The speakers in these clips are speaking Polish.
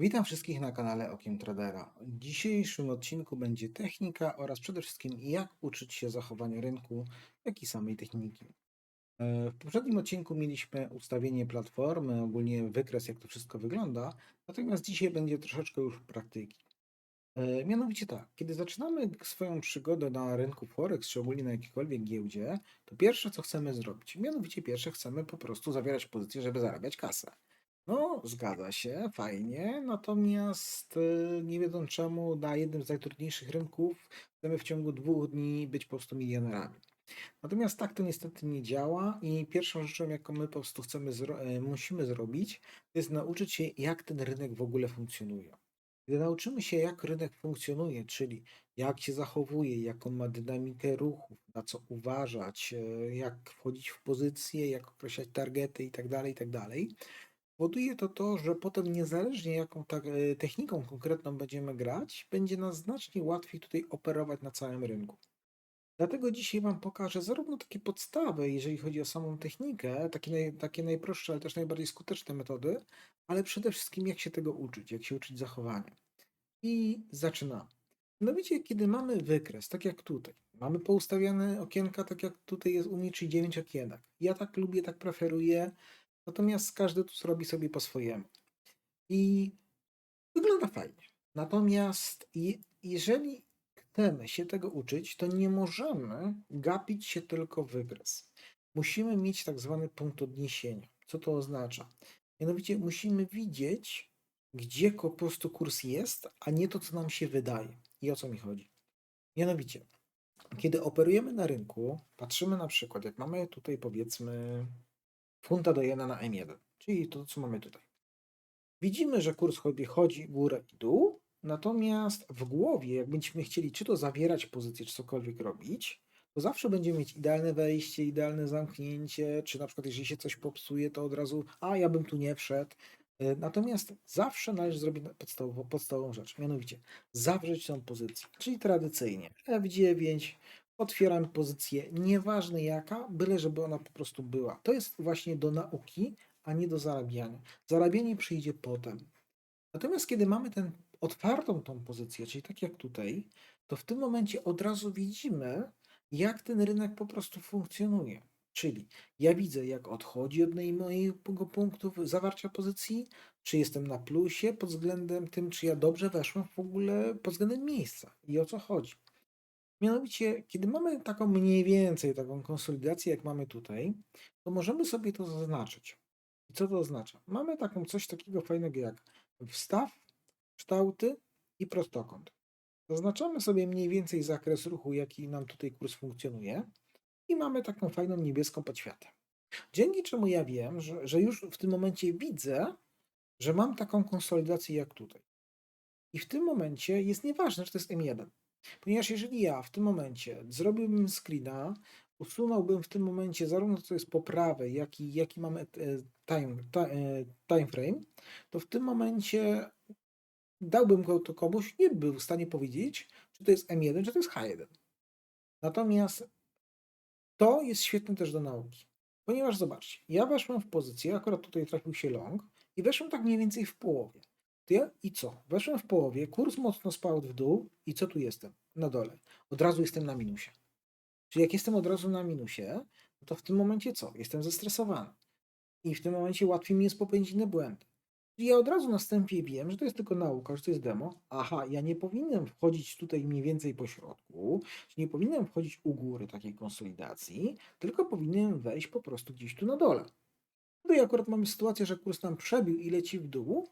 Witam wszystkich na kanale Okiem Tradera. W dzisiejszym odcinku będzie technika oraz przede wszystkim jak uczyć się zachowania rynku, jak i samej techniki. E, W poprzednim odcinku mieliśmy ustawienie platformy, ogólnie wykres jak to wszystko wygląda, natomiast dzisiaj będzie troszeczkę już praktyki. E, Mianowicie tak, kiedy zaczynamy swoją przygodę na rynku Forex, czy ogólnie na jakiejkolwiek giełdzie, to pierwsze co chcemy zrobić, mianowicie pierwsze chcemy po prostu zawierać pozycję, żeby zarabiać kasę. No, zgadza się, fajnie. Natomiast y, nie wiedząc czemu, na jednym z najtrudniejszych rynków chcemy w ciągu dwóch dni być po prostu milionerami. Natomiast tak to niestety nie działa i pierwszą rzeczą, jaką my po prostu chcemy zro- e, musimy zrobić, to jest nauczyć się, jak ten rynek w ogóle funkcjonuje. Gdy nauczymy się, jak rynek funkcjonuje, czyli jak się zachowuje, jaką ma dynamikę ruchów, na co uważać, e, jak wchodzić w pozycje, jak określać targety itd., itd., Powoduje to to, że potem niezależnie jaką tak, e, techniką konkretną będziemy grać, będzie nas znacznie łatwiej tutaj operować na całym rynku. Dlatego dzisiaj Wam pokażę zarówno takie podstawy, jeżeli chodzi o samą technikę, takie, naj, takie najprostsze, ale też najbardziej skuteczne metody, ale przede wszystkim jak się tego uczyć, jak się uczyć zachowania. I zaczynamy. Mianowicie, kiedy mamy wykres, tak jak tutaj, mamy poustawiane okienka, tak jak tutaj jest u mnie, czyli 9 okienek. Ja tak lubię, tak preferuję, natomiast każdy tu zrobi sobie po swojemu. I wygląda fajnie. Natomiast je- jeżeli chcemy się tego uczyć, to nie możemy gapić się tylko w wykres. Musimy mieć tak zwany punkt odniesienia. Co to oznacza? Mianowicie musimy widzieć, gdzie po prostu kurs jest, a nie to, co nam się wydaje. I o co mi chodzi? Mianowicie, kiedy operujemy na rynku, patrzymy na przykład, jak mamy tutaj powiedzmy funta do jena na M1, czyli to, co mamy tutaj. Widzimy, że kurs sobie chodzi górę i dół, natomiast w głowie, jak będziemy chcieli czy to zawierać pozycję, czy cokolwiek robić, to zawsze będziemy mieć idealne wejście, idealne zamknięcie, czy na przykład jeżeli się coś popsuje, to od razu, a ja bym tu nie wszedł. E, Natomiast zawsze należy zrobić podstawową, podstawową rzecz, mianowicie zawrzeć tą pozycję, czyli tradycyjnie F9, otwieram pozycję, nieważne jaka, byle żeby ona po prostu była. To jest właśnie do nauki, a nie do zarabiania. Zarabianie przyjdzie potem. Natomiast kiedy mamy tę otwartą tą pozycję, czyli tak jak tutaj, to w tym momencie od razu widzimy, jak ten rynek po prostu funkcjonuje. Czyli ja widzę, jak odchodzi od mojego punktu zawarcia pozycji, czy jestem na plusie pod względem tym, czy ja dobrze weszłem w ogóle pod względem miejsca i o co chodzi. Mianowicie, kiedy mamy taką mniej więcej taką konsolidację, jak mamy tutaj, to możemy sobie to zaznaczyć. I co to oznacza? Mamy taką coś takiego fajnego jak wstaw, kształty i prostokąt. Zaznaczamy sobie mniej więcej zakres ruchu, jaki nam tutaj kurs funkcjonuje i mamy taką fajną niebieską podświatę. Dzięki czemu ja wiem, że, że już w tym momencie widzę, że mam taką konsolidację jak tutaj. I w tym momencie jest nieważne, czy to jest M1. Ponieważ jeżeli ja w tym momencie zrobiłbym screena, usunąłbym w tym momencie zarówno to, co jest po prawej, jak i jaki mamy e, time, e, time frame, to w tym momencie dałbym go to komuś, nie był w stanie powiedzieć, czy to jest M1, czy to jest H1. Natomiast to jest świetne też do nauki. Ponieważ zobaczcie, ja weszłem w pozycję, akurat tutaj trafił się long i weszłem tak mniej więcej w połowie. To ja i co? Weszłem w połowie, kurs mocno spadł w dół i co tu jestem? Na dole. Od razu jestem na minusie. Czyli jak jestem od razu na minusie, no to w tym momencie co? Jestem zestresowany. I w tym momencie łatwiej mi jest popełnić inne błędy. Czyli ja od razu na wstępie wiem, że to jest tylko nauka, że to jest demo. Aha, ja nie powinienem wchodzić tutaj mniej więcej po środku, nie powinienem wchodzić u góry takiej konsolidacji, tylko powinienem wejść po prostu gdzieś tu na dole. Tutaj akurat mamy sytuację, że kurs nam przebił i leci w dół,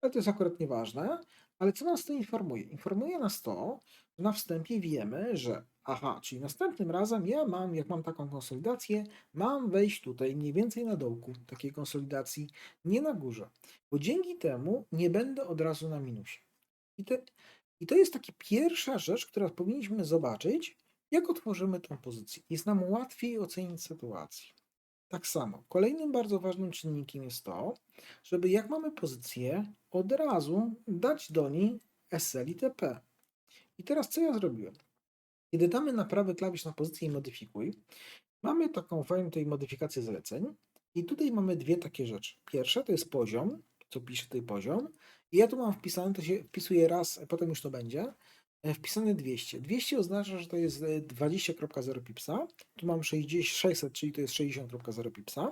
ale to jest akurat nieważne. Ale co nas to informuje? Informuje nas to, że na wstępie wiemy, że aha, czyli następnym razem ja mam, jak mam taką konsolidację, mam wejść tutaj mniej więcej na dołku takiej konsolidacji, nie na górze, bo dzięki temu nie będę od razu na minusie. I, te, i to jest taka pierwsza rzecz, którą powinniśmy zobaczyć, jak otworzymy tą pozycję. Jest nam łatwiej ocenić sytuację. Tak samo, kolejnym bardzo ważnym czynnikiem jest to, żeby jak mamy pozycję, od razu dać do niej SL i TP. I teraz co ja zrobiłem? Kiedy damy na prawy klawisz na pozycję i modyfikuj, mamy taką fajną tutaj modyfikację zleceń i tutaj mamy dwie takie rzeczy. Pierwsza to jest poziom, co pisze tutaj poziom. I ja tu mam wpisane, to się wpisuje raz, potem już to będzie. E, Wpisane 200. 200 oznacza, że to jest e, 20.0 pipsa. Tu mam 60, 600, czyli to jest 60.0 pipsa.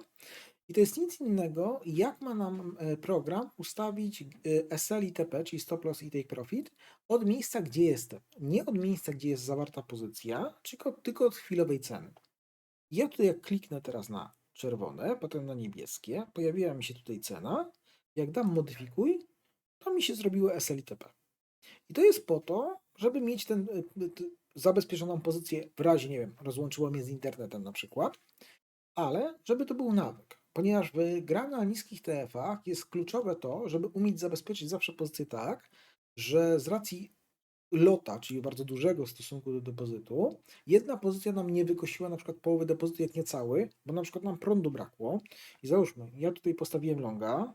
I to jest nic innego, jak ma nam e, program ustawić e, SL i TP, czyli stop loss i take profit, od miejsca, gdzie jestem. Nie od miejsca, gdzie jest zawarta pozycja, tylko, tylko od chwilowej ceny. Ja tutaj jak kliknę teraz na czerwone, potem na niebieskie, pojawiła mi się tutaj cena. Jak dam modyfikuj, to mi się zrobiło SL i TP. I to jest po to, żeby mieć ten y, t- zabezpieczoną pozycję w razie, nie wiem, rozłączyło mnie z internetem na przykład, ale żeby to był nawyk. Ponieważ w graniu na niskich TF-ach jest kluczowe to, żeby umieć zabezpieczyć zawsze pozycję tak, że z racji lota, czyli bardzo dużego stosunku do depozytu, jedna pozycja nam nie wykosiła na przykład połowy depozytu, jak nie cały, bo na przykład nam prądu brakło. I załóżmy, ja tutaj postawiłem longa,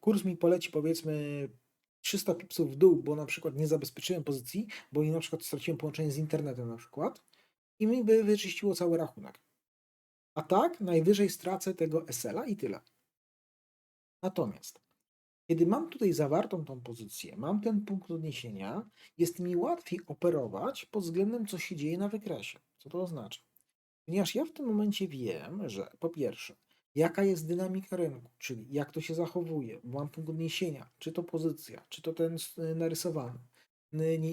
kurs mi poleci powiedzmy 300 pipsów w dół, bo na przykład nie zabezpieczyłem pozycji, bo i na przykład straciłem połączenie z internetem na przykład i mi by wyczyściło cały rachunek. A tak najwyżej stracę tego SL-a i tyle. Natomiast kiedy mam tutaj zawartą tą pozycję, mam ten punkt odniesienia, jest mi łatwiej operować pod względem, co się dzieje na wykresie. Co to oznacza? Ponieważ ja w tym momencie wiem, że po pierwsze, jaka jest dynamika rynku, czyli jak to się zachowuje, mam punkt odniesienia, czy to pozycja, czy to ten s- narysowany,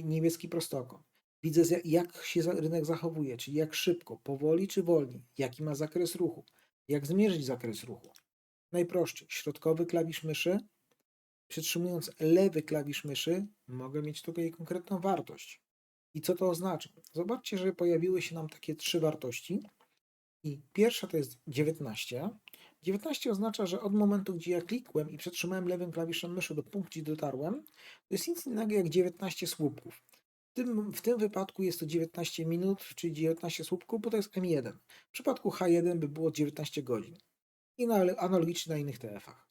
niebieski prostokąt. Widzę, jak się rynek zachowuje, czyli jak szybko, powoli czy wolniej, jaki ma zakres ruchu, jak zmierzyć zakres ruchu. Najprościej, środkowy klawisz myszy, przytrzymując lewy klawisz myszy, mogę mieć tutaj konkretną wartość. I co to oznacza? Zobaczcie, że pojawiły się nam takie trzy wartości. I pierwsza to jest 19. 19 oznacza, że od momentu, gdzie ja klikłem i przetrzymałem lewym klawiszem myszy do punktu, gdzie dotarłem, to jest nic innego jak 19 słupków. W tym, w tym wypadku jest to 19 minut, czyli 19 słupków, bo to jest M1. W przypadku H1 by było 19 godzin. I na, analogicznie na innych TF-ach.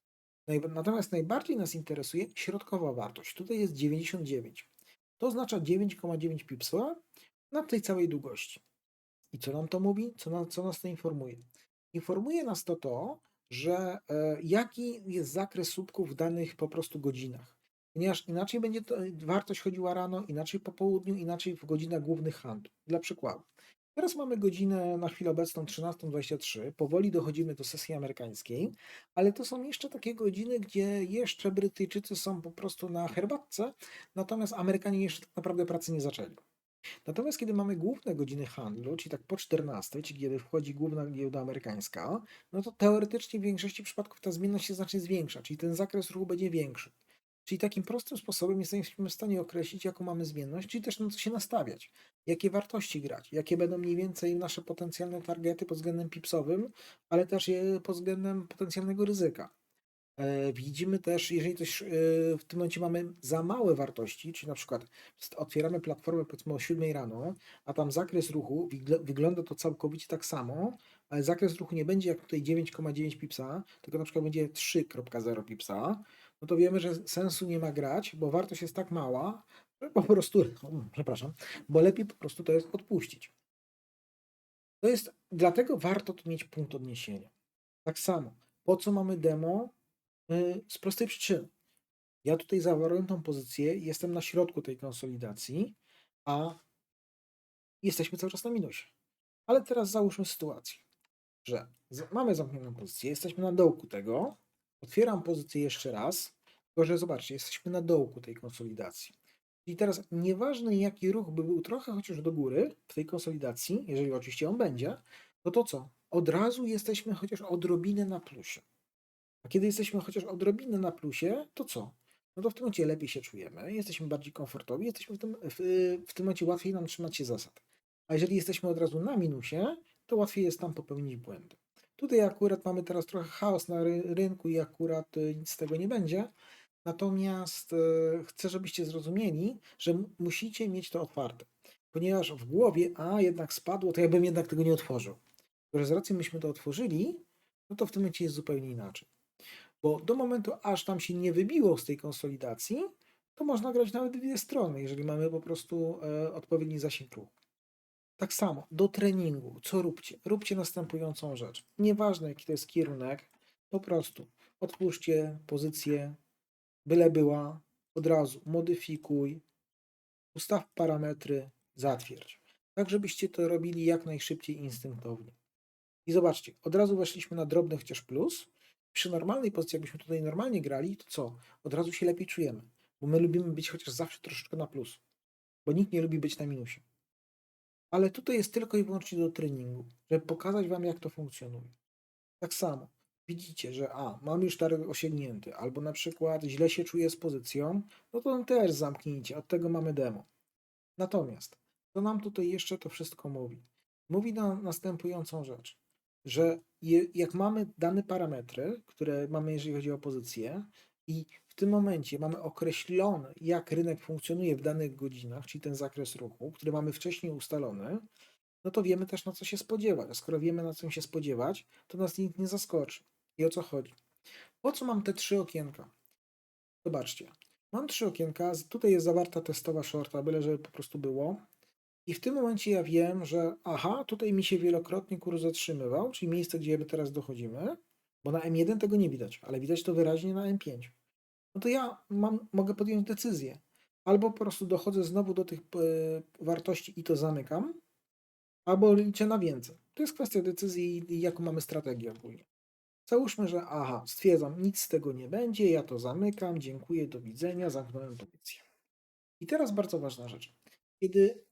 Natomiast najbardziej nas interesuje środkowa wartość. Tutaj jest 99. To oznacza 9,9 pipsła na tej całej długości. I co nam to mówi? Co, na, co nas to informuje? Informuje nas to to, że e, jaki jest zakres słupków w danych po prostu godzinach. Ponieważ inaczej będzie to, wartość chodziła rano, inaczej po południu, inaczej w godzinach głównych handlu. Dla przykładu. Teraz mamy godzinę na chwilę obecną 13.23, powoli dochodzimy do sesji amerykańskiej, ale to są jeszcze takie godziny, gdzie jeszcze Brytyjczycy są po prostu na herbatce, natomiast Amerykanie jeszcze tak naprawdę pracy nie zaczęli. Natomiast kiedy mamy główne godziny handlu, czyli tak po 14, czyli kiedy wchodzi główna giełda amerykańska, no to teoretycznie w większości przypadków ta zmienność się znacznie zwiększa, czyli ten zakres ruchu będzie większy. Czyli takim prostym sposobem jesteśmy w stanie określić, jaką mamy zmienność, czyli też na co się nastawiać, jakie wartości grać, jakie będą mniej więcej nasze potencjalne targety pod względem pipsowym, ale też pod względem potencjalnego ryzyka. E, Widzimy też, jeżeli coś e, w tym momencie mamy za małe wartości, czyli na przykład otwieramy platformę powiedzmy o 7 rano, a tam zakres ruchu wygląda to całkowicie tak samo, ale zakres ruchu nie będzie jak tutaj 9,9 pipsa, tylko na przykład będzie 3,0 pipsa, no to wiemy, że sensu nie ma grać, bo wartość jest tak mała, że po prostu, przepraszam, bo lepiej po prostu to jest odpuścić. To jest, dlatego warto tu mieć punkt odniesienia. Tak samo, po co mamy demo? Y, Z prostej przyczyny. Ja tutaj zawarłem tą pozycję, jestem na środku tej konsolidacji, a jesteśmy cały czas na minusie. Ale teraz załóżmy sytuację, że mamy zamkniętą pozycję, jesteśmy na dołku tego, otwieram pozycję jeszcze raz, tylko że zobaczcie, jesteśmy na dołku tej konsolidacji. I teraz nieważne jaki ruch by był trochę chociaż do góry w tej konsolidacji, jeżeli oczywiście on będzie, no to co? Od razu jesteśmy chociaż odrobinę na plusie. A kiedy jesteśmy chociaż odrobinę na plusie, to co? No to w tym momencie lepiej się czujemy, jesteśmy bardziej komfortowi, jesteśmy w tym, w, w tym momencie łatwiej nam trzymać się zasad. A jeżeli jesteśmy od razu na minusie, to łatwiej jest tam popełnić błędy. Tutaj akurat mamy teraz trochę chaos na ry- rynku i akurat y, nic z tego nie będzie. Natomiast y, chcę, żebyście zrozumieli, że musicie mieć to otwarte. Ponieważ w głowie, a jednak spadło, to ja bym jednak tego nie otworzył. Że z racji myśmy to otworzyli, no to w tym momencie jest zupełnie inaczej. Bo do momentu, aż tam się nie wybiło z tej konsolidacji, to można grać nawet dwie strony, jeżeli mamy po prostu e, odpowiedni zasięg ruchu. Tak samo, do treningu, co róbcie? Róbcie następującą rzecz. Nieważne, jaki to jest kierunek, po prostu Otwórzcie pozycję, byle była, od razu modyfikuj, ustaw parametry, zatwierdź. Tak, żebyście to robili jak najszybciej instynktownie. I zobaczcie, od razu weszliśmy na drobny chociaż plus. Przy normalnej pozycji, jakbyśmy tutaj normalnie grali, to co? Od razu się lepiej czujemy, bo my lubimy być chociaż zawsze troszeczkę na plus, bo nikt nie lubi być na minusie. Ale tutaj jest tylko i wyłącznie do treningu, żeby pokazać Wam, jak to funkcjonuje. Tak samo, widzicie, że a, mam już target osiągnięty, albo na przykład źle się czuję z pozycją, no to też zamknijcie, od tego mamy demo. Natomiast, co nam tutaj jeszcze to wszystko mówi? Mówi nam następującą rzecz, że jak mamy dane parametry, które mamy, jeżeli chodzi o pozycję, i w tym momencie mamy określone, jak rynek funkcjonuje w danych godzinach, czyli ten zakres ruchu, który mamy wcześniej ustalony, no to wiemy też na co się spodziewać. A skoro wiemy na co się spodziewać, to nas nikt nie zaskoczy. I o co chodzi? Po co mam te trzy okienka? Zobaczcie. Mam trzy okienka, tutaj jest zawarta testowa shorta, byle żeby po prostu było. I w tym momencie ja wiem, że aha, tutaj mi się wielokrotnie kurs zatrzymywał, czyli miejsce, gdzie my teraz dochodzimy, bo na M1 tego nie widać, ale widać to wyraźnie na M5. No to ja mam, mogę podjąć decyzję. Albo po prostu dochodzę znowu do tych e, wartości i to zamykam, albo liczę na więcej. To jest kwestia decyzji jaką mamy strategię ogólnie. Załóżmy, że aha, stwierdzam, nic z tego nie będzie, ja to zamykam, dziękuję, do widzenia, zamknąłem pozycję. I teraz bardzo ważna rzecz. Kiedy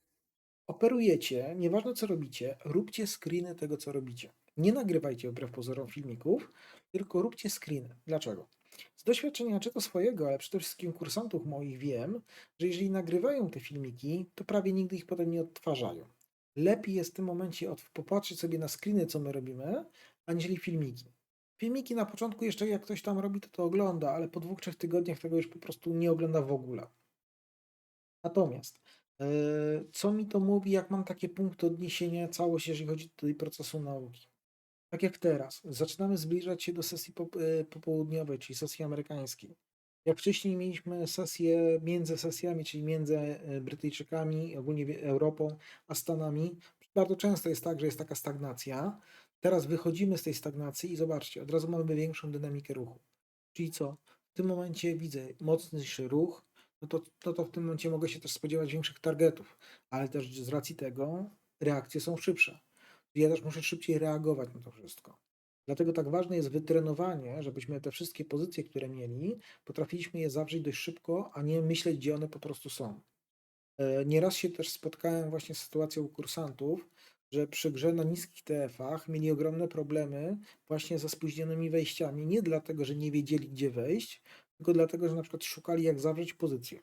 operujecie, nieważne co robicie, róbcie screeny tego, co robicie. Nie nagrywajcie wbrew pozorom filmików, tylko róbcie screeny. Dlaczego? Z doświadczenia, czy to swojego, ale przede wszystkim kursantów moich wiem, że jeżeli nagrywają te filmiki, to prawie nigdy ich potem nie odtwarzają. Lepiej jest w tym momencie popatrzeć sobie na screeny, co my robimy, aniżeli filmiki. Filmiki na początku jeszcze jak ktoś tam robi, to to ogląda, ale po dwóch, trzech tygodniach tego już po prostu nie ogląda w ogóle. Natomiast, e, co mi to mówi, jak mam takie punkty odniesienia, całość, jeżeli chodzi o tej procesu nauki? Tak jak teraz, zaczynamy zbliżać się do sesji e, popołudniowej, czyli sesji amerykańskiej. Jak wcześniej mieliśmy sesję między sesjami, czyli między e, Brytyjczykami, ogólnie Europą, a Stanami, bardzo często jest tak, że jest taka stagnacja. Teraz wychodzimy z tej stagnacji i zobaczcie, od razu mamy większą dynamikę ruchu. Czyli co? W tym momencie widzę mocniejszy ruch, no to, no to w tym momencie mogę się też spodziewać większych targetów, ale też z racji tego reakcje są szybsze. Ja też muszę szybciej reagować na to wszystko. Dlatego tak ważne jest wytrenowanie, żebyśmy te wszystkie pozycje, które mieli, potrafiliśmy je zawrzeć dość szybko, a nie myśleć, gdzie one po prostu są. E, Nieraz się też spotkałem właśnie z sytuacją u kursantów, że przy grze na niskich TF-ach mieli ogromne problemy właśnie ze spóźnionymi wejściami. Nie dlatego, że nie wiedzieli, gdzie wejść, tylko dlatego, że na przykład szukali, jak zawrzeć pozycję.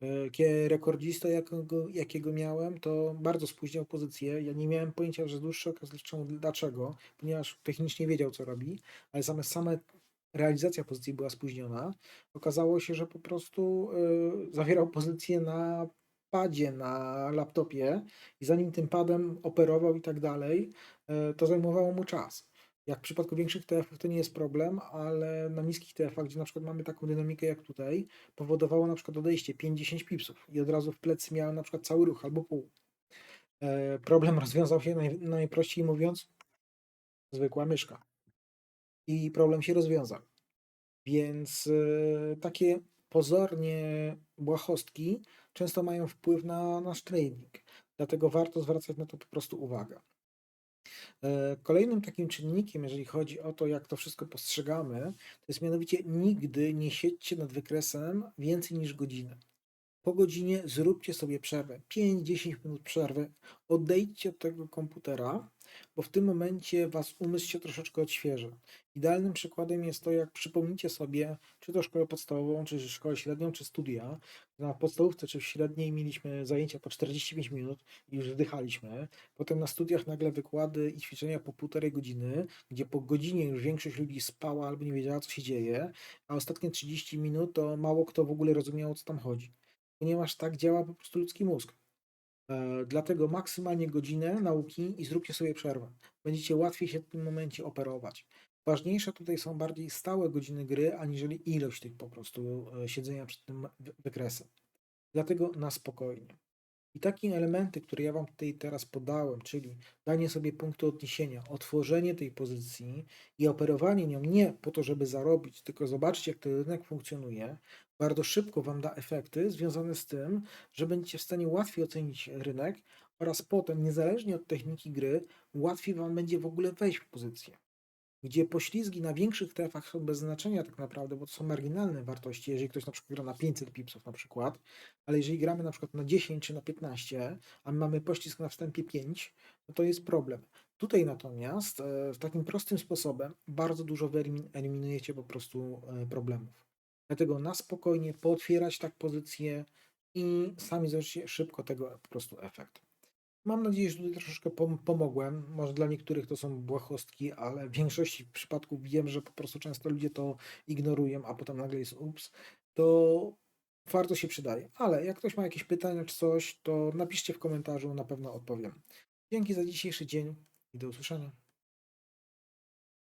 E, Kie rekordzista, jakiego, jakiego miałem, to bardzo spóźniał pozycję. Ja nie miałem pojęcia, że dłuższy okres dlaczego, ponieważ technicznie wiedział, co robi, ale same, same realizacja pozycji była spóźniona. Okazało się, że po prostu y, zawierał pozycję na padzie na laptopie i zanim tym padem operował i tak dalej, y, to zajmowało mu czas. Jak w przypadku większych TF-ów to nie jest problem, ale na niskich TF-ach, gdzie na przykład mamy taką dynamikę jak tutaj, powodowało na przykład odejście 5-10 pipsów i od razu w plecy miałem na przykład cały ruch albo pół. E, Problem rozwiązał się naj, najprościej mówiąc, zwykła myszka. I problem się rozwiązał. Więc e, takie pozornie błahostki często mają wpływ na nasz trening. Dlatego warto zwracać na to po prostu uwagę. E, Kolejnym takim czynnikiem, jeżeli chodzi o to, jak to wszystko postrzegamy, to jest mianowicie nigdy nie siedźcie nad wykresem więcej niż godzinę. Po godzinie zróbcie sobie przerwę, 5-10 minut przerwy, odejdźcie od tego komputera, bo w tym momencie was umysł się troszeczkę odświeży. Idealnym przykładem jest to, jak przypomnicie sobie, czy to szkołę podstawową, czy szkołę średnią, czy studia. Na podstawówce czy w średniej mieliśmy zajęcia po 45 minut i już wdychaliśmy. Potem na studiach nagle wykłady i ćwiczenia po półtorej godziny, gdzie po godzinie już większość ludzi spała albo nie wiedziała, co się dzieje, a ostatnie 30 minut to mało kto w ogóle rozumiał, o co tam chodzi. Ponieważ tak działa po prostu ludzki mózg. E, Dlatego maksymalnie godzinę nauki i zróbcie sobie przerwę. Będziecie łatwiej się w tym momencie operować. Ważniejsze tutaj są bardziej stałe godziny gry, aniżeli ilość tych po prostu e, siedzenia przed tym wy- wykresem. Dlatego na spokojnie. I takie elementy, które ja Wam tutaj teraz podałem, czyli danie sobie punktu odniesienia, otworzenie tej pozycji i operowanie nią nie po to, żeby zarobić, tylko zobaczyć, jak ten rynek funkcjonuje, bardzo szybko Wam da efekty związane z tym, że będziecie w stanie łatwiej ocenić rynek oraz potem, niezależnie od techniki gry, łatwiej Wam będzie w ogóle wejść w pozycję. Gdzie poślizgi na większych trefach są bez znaczenia tak naprawdę, bo to są marginalne wartości, jeżeli ktoś na przykład gra na 500 pipsów na przykład, ale jeżeli gramy na przykład na 10 czy na 15, a my mamy poślizg na wstępie 5, no to jest problem. Tutaj natomiast e, takim prostym sposobem bardzo dużo wyelimin- eliminujecie po prostu e, problemów. Dlatego na spokojnie pootwierać tak pozycję i sami zobaczycie szybko tego po prostu efekt. Mam nadzieję, że tutaj troszeczkę pom- pomogłem. Może dla niektórych to są błahostki, ale w większości przypadków wiem, że po prostu często ludzie to ignorują, a potem nagle jest ups. To bardzo się przydaje. Ale jak ktoś ma jakieś pytania czy coś, to napiszcie w komentarzu, na pewno odpowiem. Dzięki za dzisiejszy dzień i do usłyszenia.